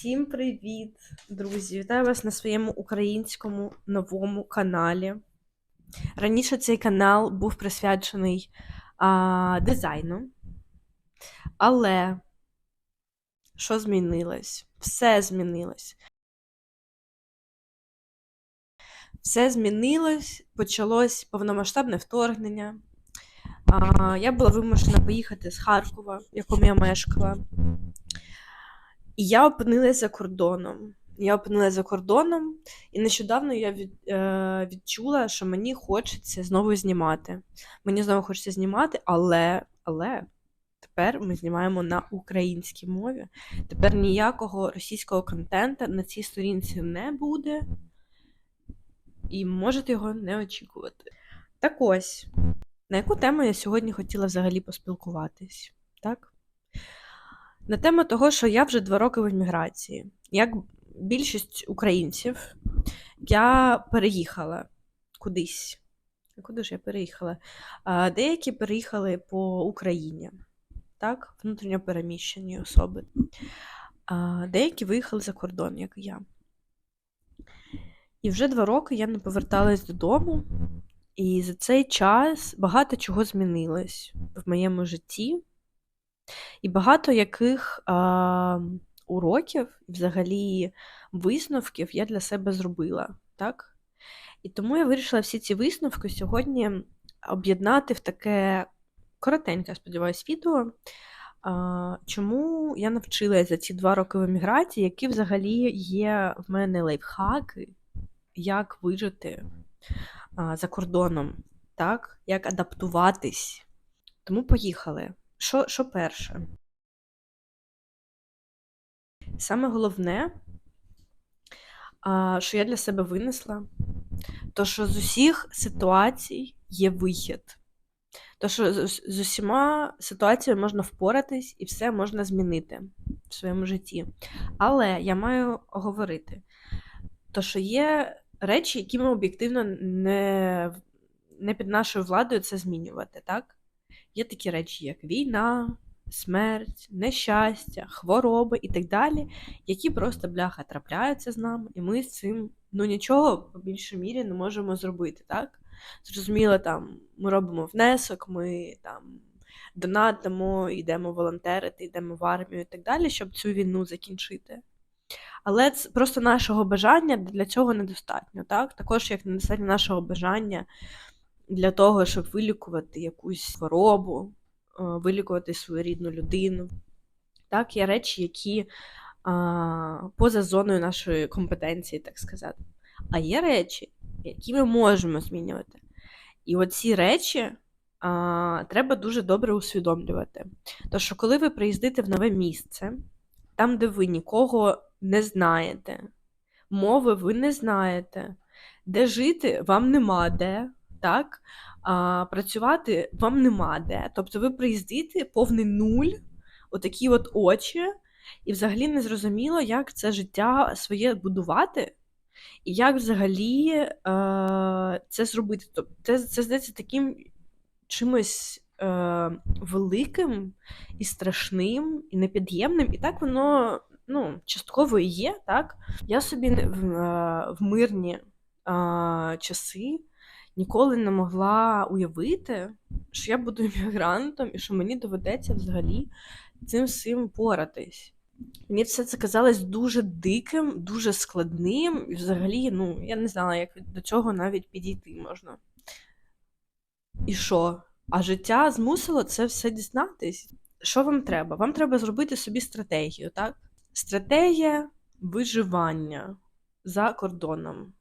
Всім привіт, друзі! Вітаю вас на своєму українському новому каналі. Раніше цей канал був присвячений а, дизайну. Але що змінилось? Все змінилось. Все змінилось, почалось повномасштабне вторгнення. А, я була вимушена поїхати з Харкова, в якому я мешкала. І я опинилася за кордоном. Я опинилася за кордоном, і нещодавно я від, е, відчула, що мені хочеться знову знімати. Мені знову хочеться знімати, але, але тепер ми знімаємо на українській мові. Тепер ніякого російського контенту на цій сторінці не буде, і можете його не очікувати. Так ось, на яку тему я сьогодні хотіла взагалі поспілкуватись, так? На тему того, що я вже два роки в еміграції. Як більшість українців, я переїхала кудись. Куди ж я переїхала? Деякі переїхали по Україні, так, внутрішньо переміщені особи. Деякі виїхали за кордон, як я. І вже два роки я не поверталась додому, і за цей час багато чого змінилось в моєму житті. І багато яких а, уроків, взагалі висновків я для себе зробила, так? І тому я вирішила всі ці висновки сьогодні об'єднати в таке коротеньке, сподіваюсь, відео. Чому я навчилася за ці два роки в еміграції, які взагалі є в мене лайфхаки, як вижити за кордоном, так? Як адаптуватись. Тому поїхали. Що, що перше? Саме головне, що я для себе винесла, то що з усіх ситуацій є вихід. То, що з, усіма ситуаціями можна впоратись і все можна змінити в своєму житті. Але я маю говорити, то, що є речі, які ми об'єктивно не, не під нашою владою це змінювати, так? Є такі речі, як війна, смерть, нещастя, хвороби і так далі, які просто бляха трапляються з нами, і ми з цим ну нічого по більшій мірі не можемо зробити, так? Зрозуміло, там ми робимо внесок, ми там донатимо, йдемо волонтерити, йдемо в армію і так далі, щоб цю війну закінчити. Але це просто нашого бажання для цього недостатньо, так? Також як недостатньо нашого бажання для того, щоб вилікувати якусь хворобу, вилікувати свою рідну людину. Так, є речі, які а, поза зоною нашої компетенції, так сказати. А є речі, які ми можемо змінювати. І оці речі а, треба дуже добре усвідомлювати. Тому що, коли ви приїздите в нове місце, там, де ви нікого не знаєте, мови ви не знаєте, де жити вам нема де так? А, Працювати вам нема де. Тобто ви приїздите повний нуль, отакі от очі, і взагалі не зрозуміло, як це життя своє будувати, і як взагалі е, це зробити. Тобто це, це здається таким чимось е, великим і страшним, і непід'ємним. І так воно ну, частково і є. так? Я собі в, в мирні е, часи ніколи не могла уявити, що я буду іммігрантом і що мені доведеться взагалі цим всім поратись. Мені все це казалось дуже диким, дуже складним, і взагалі, ну, я не знала, як до цього навіть підійти можна. І що? А життя змусило це все дізнатись. Що вам треба? Вам треба зробити собі стратегію, так? Стратегія виживання за кордоном.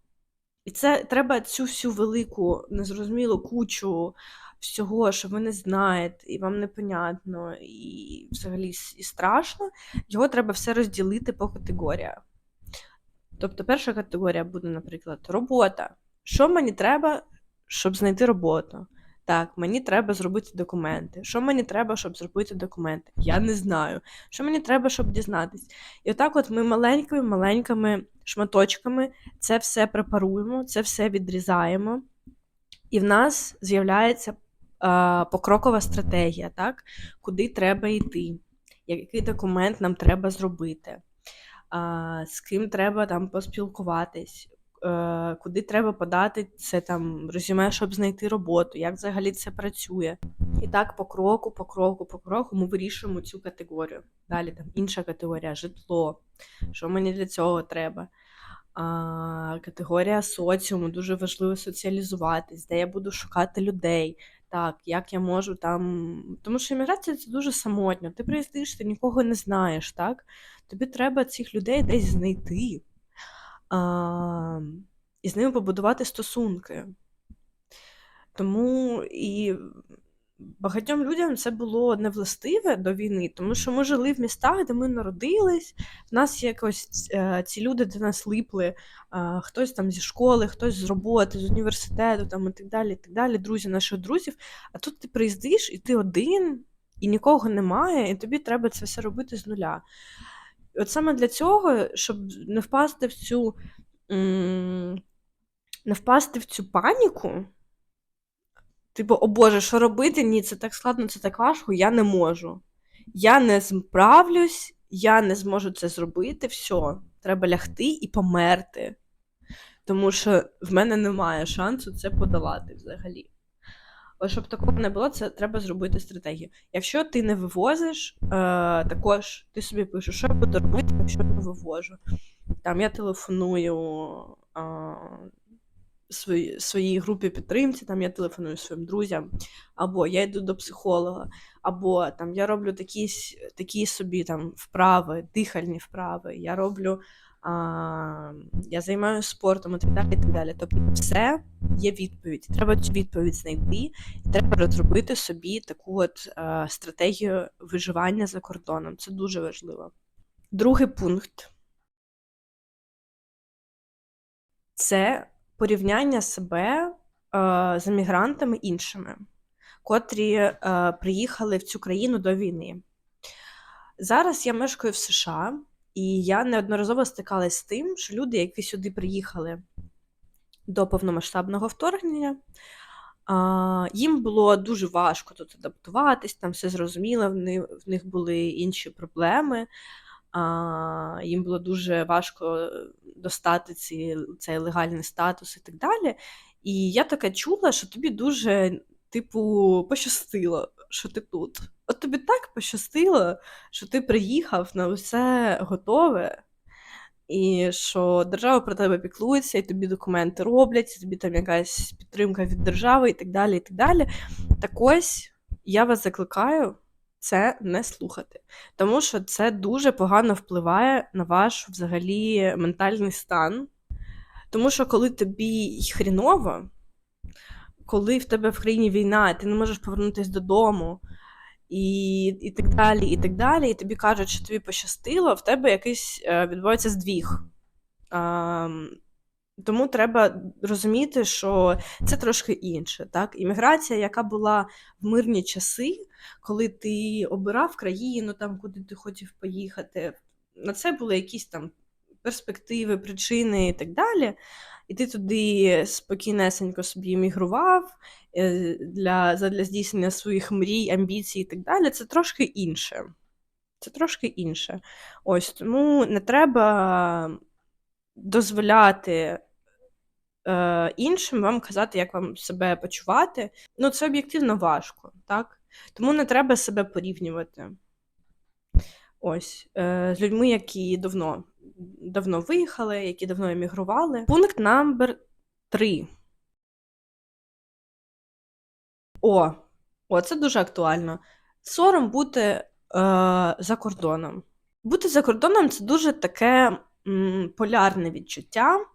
І це треба цю всю велику, незрозумілу кучу всього, що ви не знаєте, і вам непонятно, і взагалі і страшно, його треба все розділити по категоріях. Тобто, перша категорія буде, наприклад, робота. Що мені треба, щоб знайти роботу? Так, мені треба зробити документи. Що мені треба, щоб зробити документи? Я не знаю. Що мені треба, щоб дізнатись? І отак, от ми маленькими-маленькими шматочками це все препаруємо, це все відрізаємо, і в нас з'являється е, покрокова стратегія, так? куди треба йти, який документ нам треба зробити. а, з ким треба там поспілкуватись, е, куди треба подати це там резюме, щоб знайти роботу, як взагалі це працює. І так по кроку, по кроку, по кроку ми вирішуємо цю категорію. Далі там інша категорія житло. Що мені для цього треба? А, Категорія соціуму, дуже важливо соціалізуватись, де я буду шукати людей. Так, як я можу там. Тому що імміграція це дуже самотньо. Ти приїздиш, ти нікого не знаєш, так? Тобі треба цих людей десь знайти а, і з ними побудувати стосунки. Тому і багатьом людям це було невластиве до війни, тому що ми жили в містах, де ми народились. В нас якось е, ці люди до нас липли, е, хтось там зі школи, хтось з роботи, з університету, там і так далі, і так далі, друзі наших друзів. А тут ти приїздиш і ти один, і нікого немає, і тобі треба це все робити з нуля. От саме для цього, щоб не впасти в цю. Не впасти в цю паніку, Типу, о Боже, що робити? Ні, це так складно, це так важко, я не можу. Я не справлюсь, я не зможу це зробити, все, треба лягти і померти. Тому що в мене немає шансу це подолати взагалі. Але щоб такого не було, це треба зробити стратегію. Якщо ти не вивозиш, е, також ти собі пишеш, що я буду робити, якщо не вивожу. Там я телефоную е, свої, своїй групі підтримці, там я телефоную своїм друзям, або я йду до психолога, або там я роблю такі, такі собі там вправи, дихальні вправи, я роблю. А, я займаюся спортом і так далі. так далі. Тобто, все є відповідь. Треба цю відповідь знайти, і треба розробити собі таку от е, стратегію виживання за кордоном. Це дуже важливо. Другий пункт це порівняння себе е, з емігрантами іншими, котрі е, приїхали в цю країну до війни. Зараз я мешкаю в США, і я неодноразово стикалась з тим, що люди, які сюди приїхали до повномасштабного вторгнення, їм було дуже важко тут адаптуватись, там все зрозуміло, в них були інші проблеми. А, їм було дуже важко достати ці, цей легальний статус і так далі. І я така чула, що тобі дуже, типу, пощастило, що ти тут. От тобі так пощастило, що ти приїхав на все готове, і що держава про тебе піклується, і тобі документи роблять, і тобі там якась підтримка від держави і так далі. і Так далі. Так ось я вас закликаю це не слухати, тому що це дуже погано впливає на ваш взагалі ментальний стан. Тому що коли тобі хріново, коли в тебе в країні війна, ти не можеш повернутися додому, і і так далі, і так далі, і тобі кажуть, що тобі пощастило, в тебе якийсь е, відбувається здвіг. Тому треба розуміти, що це трошки інше. Так? Імміграція, яка була в мирні часи, коли ти обирав країну, там, куди ти хотів поїхати, на це були якісь там перспективи, причини і так далі. І ти туди спокійнесенько собі іммігрував е, для, для здійснення своїх мрій, амбіцій і так далі. Це трошки інше. Це трошки інше. Ось тому не треба дозволяти е, іншим вам казати, як вам себе почувати. Ну, це об'єктивно важко, так? Тому не треба себе порівнювати. Ось, е, з людьми, які давно давно виїхали, які давно емігрували. Пункт номер 3. О, о, це дуже актуально. Сором бути е, за кордоном. Бути за кордоном це дуже таке м, полярне відчуття,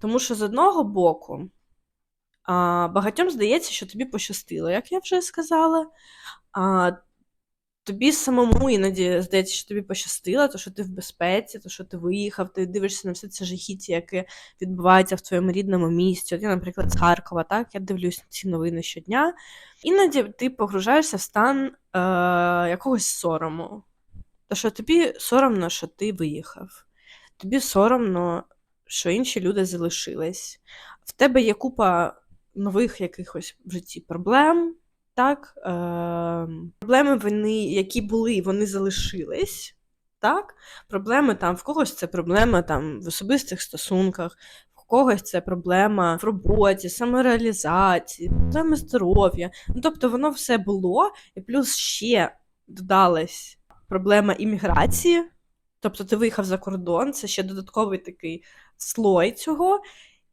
тому що з одного боку а, багатьом здається, що тобі пощастило, як я вже сказала. А, Тобі самому іноді здається, що тобі пощастило, то що ти в безпеці, то що ти виїхав, ти дивишся на все це жахіття, яке відбувається в твоєму рідному місті. От я, наприклад, з Харкова, так, я дивлюсь ці новини щодня. Іноді ти погружаєшся в стан е, якогось сорому. То що тобі соромно, що ти виїхав. Тобі соромно, що інші люди залишились. В тебе є купа нових якихось в житті проблем. Так, е, проблеми, вони, які були, вони залишились. Так? Проблеми там, в когось це проблема там в особистих стосунках, в когось це проблема в роботі, самореалізації, проблеми здоров'я. Ну, тобто воно все було, і плюс ще додалась проблема імміграції. Тобто ти виїхав за кордон, це ще додатковий такий слой цього.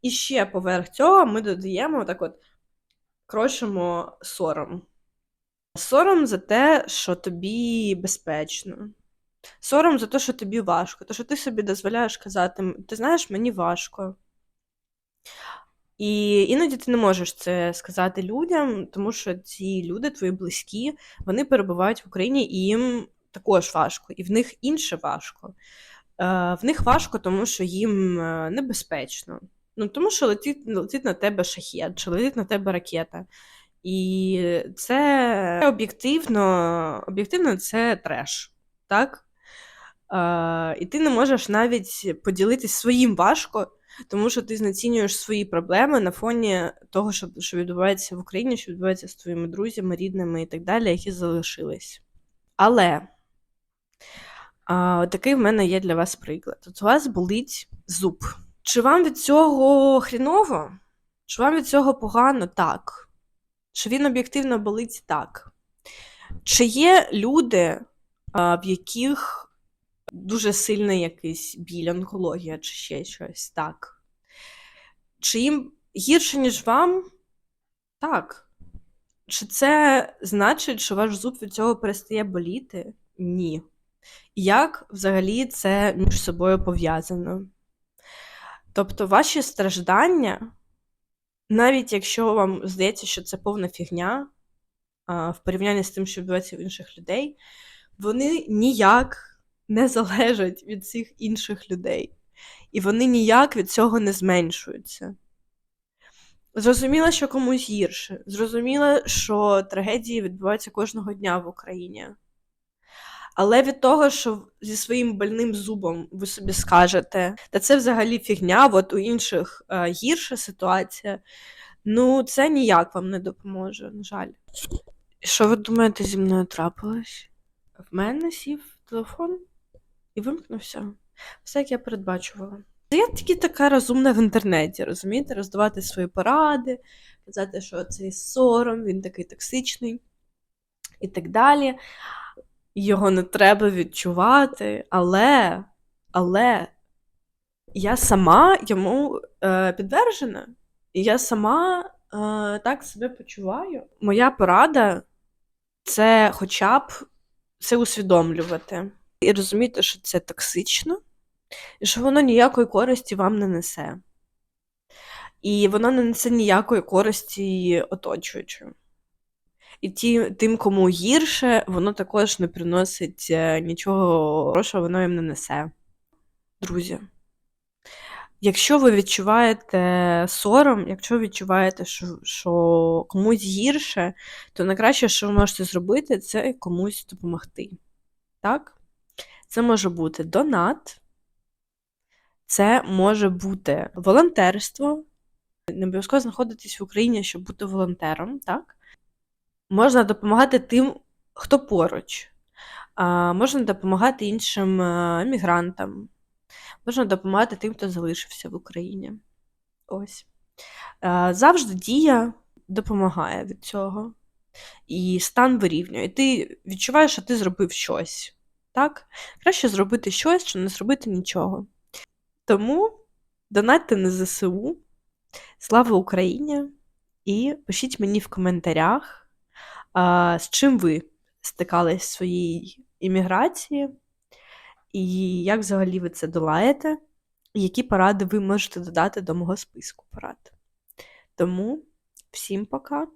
І ще поверх цього ми додаємо так от крошимо сором. Сором за те, що тобі безпечно. Сором за те, що тобі важко. То, що ти собі дозволяєш казати, ти знаєш, мені важко. І іноді ти не можеш це сказати людям, тому що ці люди, твої близькі, вони перебувають в Україні і їм також важко, і в них інше важко. Е, В них важко, тому що їм е, небезпечно. Ну, тому що летить, летить на тебе шахет, чи летить на тебе ракета. І це об'єктивно, об'єктивно це треш, так? Е, і ти не можеш навіть поділитись своїм важко, тому що ти знецінюєш свої проблеми на фоні того, що, що відбувається в Україні, що відбувається з твоїми друзями, рідними і так далі, які залишились. Але такий в мене є для вас приклад. От у вас болить зуб. Чи вам від цього хріново? Чи вам від цього погано? Так. Чи він об'єктивно болить? Так. Чи є люди, в яких дуже сильний якийсь біль, онкологія чи ще щось? Так. Чи їм гірше, ніж вам? Так. Чи це значить, що ваш зуб від цього перестає боліти? Ні. Як взагалі це між собою пов'язано? Тобто, ваші страждання, навіть якщо вам здається, що це повна фігня, в порівнянні з тим, що відбувається в інших людей, вони ніяк не залежать від цих інших людей. І вони ніяк від цього не зменшуються. Зрозуміло, що комусь гірше. Зрозуміло, що трагедії відбуваються кожного дня в Україні. Але від того, що зі своїм больним зубом ви собі скажете, та це взагалі фігня, от у інших е, гірша ситуація, ну це ніяк вам не допоможе, на жаль. Що ви думаєте, зі мною трапилось? В мене сів телефон і вимкнувся. Все, як я передбачувала. Я тільки така розумна в інтернеті, розумієте, роздавати свої поради, казати, що цей сором, він такий токсичний і так далі. Його не треба відчувати, але але я сама йому е, підтверджена, і я сама е, так себе почуваю. Моя порада це хоча б це усвідомлювати і розуміти, що це токсично, і що воно ніякої користі вам не несе. І воно не несе ніякої користі оточуючим. І ті, тим, кому гірше, воно також не приносить е, нічого хорошого, воно їм не несе. Друзі, якщо ви відчуваєте сором, якщо відчуваєте, що що комусь гірше, то найкраще, що ви можете зробити, це комусь допомогти. Так? Це може бути донат, це може бути волонтерство. Не обов'язково знаходитись в Україні, щоб бути волонтером, так? Можна допомагати тим, хто поруч, можна допомагати іншим е, мігрантам, можна допомагати тим, хто залишився в Україні. Ось. А, завжди дія допомагає від цього. І стан вирівнює. І ти відчуваєш, що ти зробив щось. Так? Краще зробити щось, чи не зробити нічого. Тому донатьте на ЗСУ. Слава Україні! І пишіть мені в коментарях. А, З чим ви стикались в своїй імміграції, і як взагалі ви це долаєте, і які поради ви можете додати до мого списку порад. Тому всім пока!